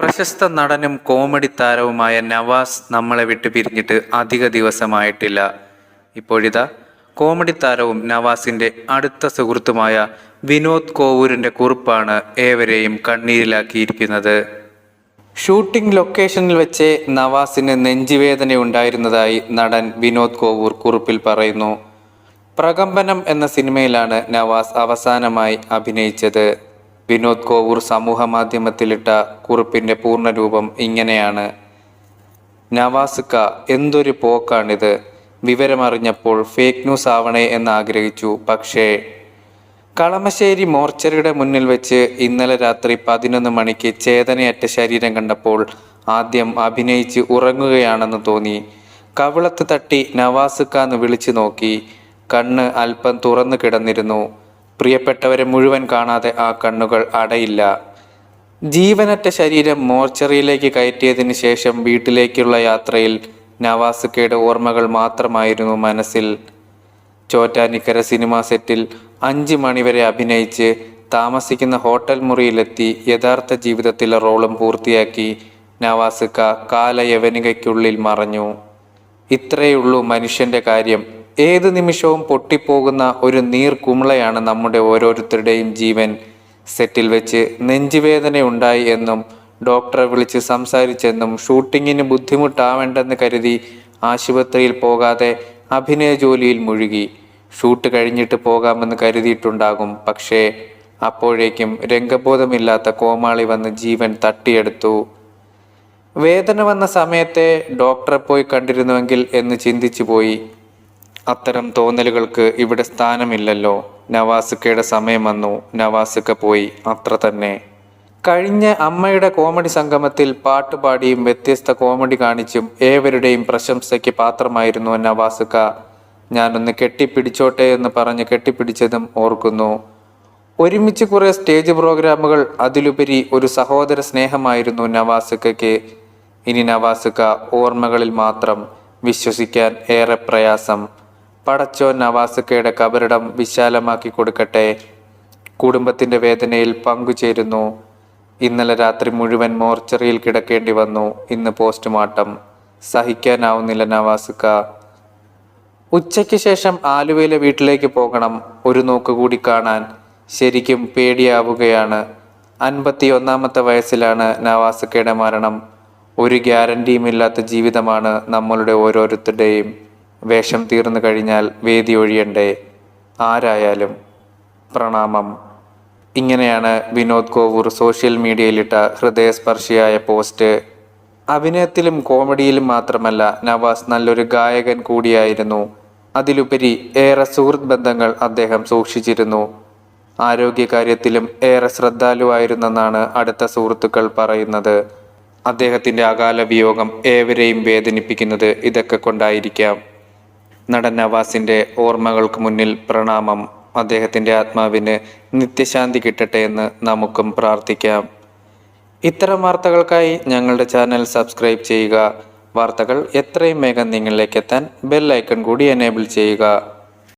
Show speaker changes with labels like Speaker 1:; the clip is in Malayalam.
Speaker 1: പ്രശസ്ത നടനും കോമഡി താരവുമായ നവാസ് നമ്മളെ വിട്ടു പിരിഞ്ഞിട്ട് അധിക ദിവസമായിട്ടില്ല. ഇപ്പോഴിതാ കോമഡി താരവും നവാസിന്റെ അടുത്ത സുഹൃത്തുമായ വിനോദ് കോവൂരിന്റെ കുറിപ്പാണ് ഏവരെയും കണ്ണീരിലാക്കിയിരിക്കുന്നത്. ഷൂട്ടിംഗ് ലൊക്കേഷനിൽ വെച്ച് നവാസിന് നെഞ്ചുവേദന ഉണ്ടായിരുന്നതായി നടൻ വിനോദ് കോവൂർ കുറിപ്പിൽ പറയുന്നു. പ്രകമ്പനം എന്ന സിനിമയിലാണ് നവാസ് അവസാനമായി അഭിനയിച്ചത്. വിനോദ് കോവൂർ സമൂഹ മാധ്യമത്തിലിട്ട കുറിപ്പിന്റെ പൂർണരൂപം ഇങ്ങനെയാണ്. നവാസുക്ക എന്തൊരു പോക്കാണിത്. വിവരമറിഞ്ഞപ്പോൾ ഫേക്ക് ന്യൂസ് ആവണേ എന്ന് ആഗ്രഹിച്ചു പക്ഷേ കളമശ്ശേരി മോർച്ചറിയുടെ മുന്നിൽ വെച്ച് ഇന്നലെ രാത്രി പതിനൊന്ന് മണിക്ക് ചേതനയറ്റ ശരീരം കണ്ടപ്പോൾ ആദ്യം അഭിനയിച്ച് ഉറങ്ങുകയാണെന്ന് തോന്നി. കവിളത്ത് തട്ടി നവാസുക്ക എന്ന് വിളിച്ചു നോക്കി. കണ്ണ് അല്പം തുറന്നു കിടന്നിരുന്നു. പ്രിയപ്പെട്ടവരെ മുഴുവൻ കാണാതെ ആ കണ്ണുകൾ അടയില്ല. ജീവനറ്റ ശരീരം മോർച്ചറിയിലേക്ക് കയറ്റിയതിനു ശേഷം വീട്ടിലേക്കുള്ള യാത്രയിൽ നവാസുക്കയുടെ ഓർമ്മകൾ മാത്രമായിരുന്നു മനസ്സിൽ. ചോറ്റാനിക്കര സിനിമാ സെറ്റിൽ അഞ്ച് മണിവരെ അഭിനയിച്ച് താമസിക്കുന്ന ഹോട്ടൽ മുറിയിലെത്തി യഥാർത്ഥ ജീവിതത്തിലെ റോളും പൂർത്തിയാക്കി നവാസുക്ക കാലയവനികയ്ക്കുള്ളിൽ മറഞ്ഞു. ഇത്രയുള്ളൂ മനുഷ്യന്റെ കാര്യം. ഏത് നിമിഷവും പൊട്ടിപ്പോകുന്ന ഒരു നീർ കുമിളയാണ് നമ്മുടെ ഓരോരുത്തരുടെയും ജീവൻ. സെറ്റിൽ വെച്ച് നെഞ്ചുവേദന ഉണ്ടായി എന്നും ഡോക്ടറെ വിളിച്ച് സംസാരിച്ചെന്നും ഷൂട്ടിങ്ങിന് ബുദ്ധിമുട്ടാവേണ്ടെന്ന് കരുതി ആശുപത്രിയിൽ പോകാതെ അഭിനയ ജോലിയിൽ മുഴുകി. ഷൂട്ട് കഴിഞ്ഞിട്ട് പോകാമെന്ന് കരുതിയിട്ടുണ്ടാകും പക്ഷേ അപ്പോഴേക്കും രംഗബോധമില്ലാത്ത കോമാളി വന്ന് ജീവൻ തട്ടിയെടുത്തു. വേദന വന്ന സമയത്തെ ഡോക്ടറെ പോയി കണ്ടിരുന്നുവെങ്കിൽ എന്ന് ചിന്തിച്ചു പോയി അത്തരം തോന്നലുകൾക്ക് ഇവിടെ സ്ഥാനമില്ലല്ലോ. നവാസുക്കയുടെ സമയം വന്നു. നവാസുക്ക പോയി. അത്ര തന്നെ. കഴിഞ്ഞ അമ്മയുടെ കോമഡി സംഗമത്തിൽ പാട്ടുപാടിയും വ്യത്യസ്ത കോമഡി കാണിച്ചും ഏവരുടെയും പ്രശംസയ്ക്ക് പാത്രമായിരുന്നു നവാസുക്ക. ഞാനൊന്ന് കെട്ടിപ്പിടിച്ചോട്ടെ എന്ന് പറഞ്ഞ് കെട്ടിപ്പിടിച്ചതും ഓർക്കുന്നു. ഒരുമിച്ച് കുറെ സ്റ്റേജ് പ്രോഗ്രാമുകൾ അതിലുപരി ഒരു സഹോദര സ്നേഹമായിരുന്നു നവാസുക്കയ്ക്ക്. ഇനി നവാസുക്ക ഓർമ്മകളിൽ മാത്രം വിശ്വസിക്കാൻ ഏറെ പ്രയാസം. പടച്ചോ നവാസുക്കയുടെ കബറിടം വിശാലമാക്കി കൊടുക്കട്ടെ. കുടുംബത്തിന്റെ വേദനയിൽ പങ്കുചേരുന്നു. ഇന്നലെ രാത്രി മുഴുവൻ മോർച്ചറിയിൽ കിടക്കേണ്ടി വന്നു. ഇന്ന് പോസ്റ്റ്മോർട്ടം. സഹിക്കാനാവുന്നില്ല നവാസുക്ക. ഉച്ചയ്ക്ക് ശേഷം ആലുവയിലെ വീട്ടിലേക്ക് പോകണം. ഒരു നോക്ക് കൂടി കാണാൻ. ശരിക്കും പേടിയാവുകയാണ്. അൻപത്തി ഒന്നാമത്തെ വയസ്സിലാണ് നവാസുക്കയുടെ മരണം. ഒരു ഗ്യാരണ്ടിയുമില്ലാത്ത ജീവിതമാണ് നമ്മളുടെ ഓരോരുത്തരുടെയും. വേഷം തീർന്നു കഴിഞ്ഞാൽ വേദി ഒഴിയണ്ടേ? ആരായാലും? പ്രണാമം. ഇങ്ങനെയാണ് വിനോദ് കോവൂർ സോഷ്യൽ മീഡിയയിലിട്ട ഹൃദയസ്പർശിയായ പോസ്റ്റ്. അഭിനയത്തിലും കോമഡിയിലും മാത്രമല്ല നവാസ് നല്ലൊരു ഗായകൻ കൂടിയായിരുന്നു. അതിലുപരി ഏറെ സുഹൃത്ത് ബന്ധങ്ങൾ അദ്ദേഹം സൂക്ഷിച്ചിരുന്നു. ആരോഗ്യകാര്യത്തിലും ഏറെ ശ്രദ്ധാലുവായിരുന്നെന്നാണ് അടുത്ത സുഹൃത്തുക്കൾ പറയുന്നത്. അദ്ദേഹത്തിന്റെ അകാല വിയോഗം ഏവരെയും വേദനിപ്പിക്കുന്നത് ഇതൊക്കെ കൊണ്ടായിരിക്കാം. നടൻ നവാസിന്റെ ഓർമ്മകൾക്ക് മുന്നിൽ പ്രണാമം. അദ്ദേഹത്തിന്റെ ആത്മാവിന് നിത്യശാന്തി കിട്ടട്ടെ എന്ന് നമുക്കും പ്രാർത്ഥിക്കാം. ഇത്തരം വാർത്തകൾക്കായി ഞങ്ങളുടെ ചാനൽ സബ്സ്ക്രൈബ് ചെയ്യുക. വാർത്തകൾ എത്രയും വേഗം നിങ്ങളിലേക്ക് എത്താൻ ബെൽ ഐക്കൺ കൂടി എനേബിൾ ചെയ്യുക.